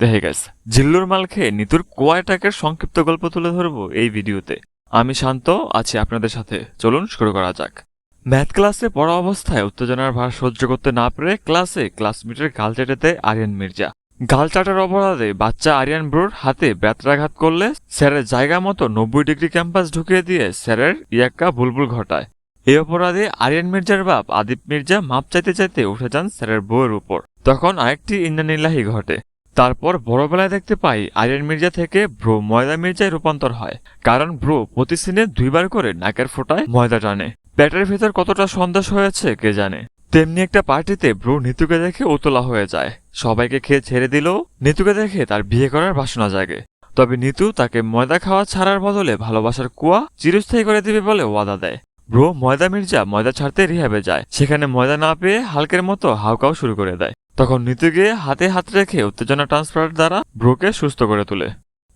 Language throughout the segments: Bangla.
দেখে গেছে জিল্লুর মাল খেয়ে নিতুর কোয়াটাকের সংক্ষিপ্ত গল্প তুলে ধরবো এই ভিডিওতে। আমি শান্ত, আছি আপনাদের সাথে। চলুন শুরু করা যাক। ম্যাথ ক্লাসে পড়া অবস্থায় উত্তেজনার ভার সহ্য করতে না পেরে ক্লাসে ক্লাসমেটের গাল চেটেতে আরিয়ান মির্জা। গাল চাটার অপরাধে বাচ্চা আরিয়ান ব্রোর হাতে ব্যত্রাঘাত করলে স্যারের জায়গা মতো নব্বই ডিগ্রি ক্যাম্পাস ঢুকিয়ে দিয়ে স্যারের ইয়াক্কা বুলবুল ঘটায়। এই অপরাধে আরিয়ান মির্জার বাপ আদিপ মির্জা মাপ চাইতে চাইতে উঠে যান স্যারের বউয়ের উপর। তখন আরেকটি ইন্দানিল্লাহি ঘটে। তারপর বড়বেলায় দেখতে পাই আরিয়ান মির্জা থেকে ব্রো ময়দা মির্জায় রূপান্তর হয়, কারণ ব্রো প্রতি সিনে দুইবার করে নাকের ফোটায় ময়দা টানে। পেটের ভেতর কতটা সন্দেশ হয়েছে কে জানে? তেমনি একটা পার্টিতে ব্রো নিতুকে দেখে উতলা হয়ে যায়। সবাইকে খেয়ে ছেড়ে দিলেও নিতুকে দেখে তার বিয়ে করার বাসনা জাগে। তবে নিতু তাকে ময়দা খাওয়া ছাড়ার বদলে ভালোবাসার কুয়া চিরস্থায়ী করে দিবে বলে ওয়াদা দেয়। ব্রো ময়দা মির্জা ময়দা ছাড়তে রিহাবে যায়। সেখানে ময়দা না পেয়ে হালকের মতো হাউকাও শুরু করে দেয়। তখন নিতু গিয়ে হাতে হাত রেখে উত্তেজনা ট্রান্সফার দ্বারা ব্রোকে সুস্থ করে তোলে।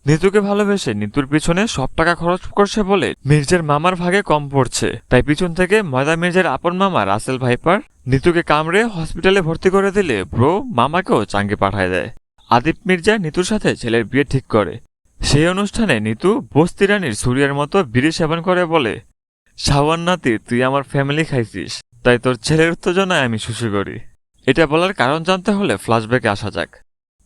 নিতুকে ভালোবেসে নিতুর পিছনে সব টাকা খরচ করছে বলে মির্জার মামার ভাগে কম পড়ছে। তাই পিছন থেকে ময়দা মির্জার আপন মামা রাসেল ভাইপার নিতুকে কামড়ে হসপিটালে ভর্তি করে দিলে ব্রো মামাকেও চাঙ্গে পাঠায় দেয়। আদিপ মির্জা নিতুর সাথে ছেলের বিয়ে ঠিক করে। সেই অনুষ্ঠানে নিতু বস্তি রানীর সুরিয়ার মতো বিড়ি সেবন করে বলে, শাওয়ান নাতি, তুই আমার ফ্যামিলি খাইছিস, তাই তোর ছেলের উত্তেজনায় আমি সুশি করি এটা বলার কারণ জানতে হলে ফ্ল্যাশব্যাকে আসা যাক।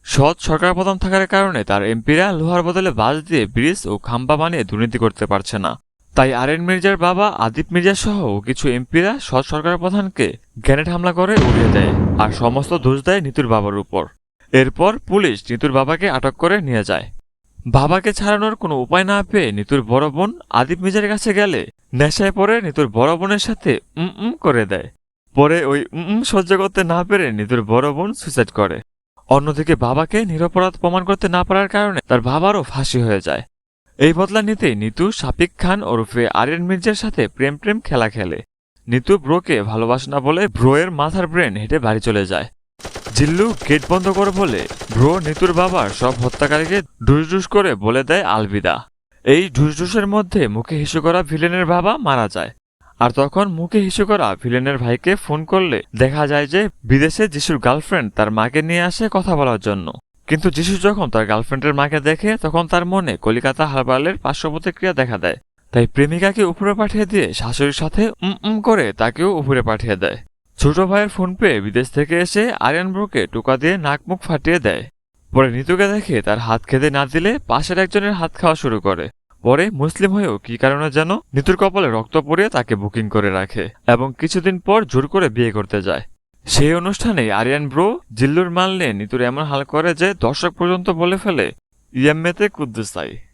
সৎ সরকার প্রধান থাকার কারণে তার এমপিরা লোহার বদলে বাস দিয়ে ব্রিজ ও খাম্বা বানিয়ে দুর্নীতি করতে পারছে না। তাই আরেন মির্জার বাবা আদিপ মির্জা সহ কিছু এমপিরা সৎ সরকার প্রধানকে গ্যানেট হামলা করে উড়িয়ে দেয় আর সমস্ত দোষ দেয় নিতুর বাবার উপর। এরপর পুলিশ নিতুর বাবাকে আটক করে নিয়ে যায়। বাবাকে ছাড়ানোর কোনো উপায় না পেয়ে নিতুর বড় বোন আদিপ মির্জার কাছে গেলে নেশায় পড়ে নিতুর বড় বোনের সাথে উম উম করে দেয়। পরে ওই উম সহ্য করতে না পেরে নিতুর বড় বোন সুইসাইড করে। অন্যদিকে বাবাকে নিরপরাধ প্রমাণ করতে না পারার কারণে তার বাবারও ফাঁসি হয়ে যায়। এই বদলা নিতে নিতু শাপিক খান ওরফে আরিয়ান মির্জার সাথে প্রেম প্রেম খেলা খেলে। নিতু ব্রোকে ভালোবাসে না বলে ব্রোয়ের মাথার ব্রেন হেঁটে বাড়ি চলে যায়। জিল্লু গেট বন্ধ করে বলে ব্রো নিতুর বাবার সব হত্যাকারীকে ঢুসঢুস করে বলে দেয় আলবিদা। এই ঢুসঢুসের মধ্যে মুখে হিসু করা ভিলেনের বাবা মারা যায়। আর তখন মুখে হিসু করা ভিলেনের ভাইকে ফোন করলে দেখা যায় যে বিদেশে যিশুর গার্লফ্রেন্ড তার মাকে নিয়ে আসে কথা বলার জন্য। কিন্তু যিশু যখন তার গার্লফ্রেন্ডের মাকে দেখে, তখন তার মনে কলিকাতা হারবালের পার্শ্ব প্রতিক্রিয়া দেখা দেয়। তাই প্রেমিকাকে উপরে পাঠিয়ে দিয়ে শাশুড়ির সাথে উম উম করে তাকেও উপরে পাঠিয়ে দেয়। ছোট ভাইয়ের ফোন পেয়ে বিদেশ থেকে এসে আরিয়ান ব্রোকে টোকা দিয়ে নাক মুখ ফাটিয়ে দেয়। পরে নিতুকে দেখে তার হাত খেতে না দিলে পাশের একজনের হাত খাওয়া শুরু করে। পরে মুসলিম হয়েও কি কারণে যেন নিতুর কপালে রক্ত পরিয়ে তাকে বুকিং করে রাখে এবং কিছুদিন পর জোর করে বিয়ে করতে যায়। সেই অনুষ্ঠানে আরিয়ান ব্রো জিল্লুর মাল নিয়ে নিতুর এমন হাল করে যে দর্শক পর্যন্ত বলে ফেলে, ইয়াম্মেতে কুদ্দুসাই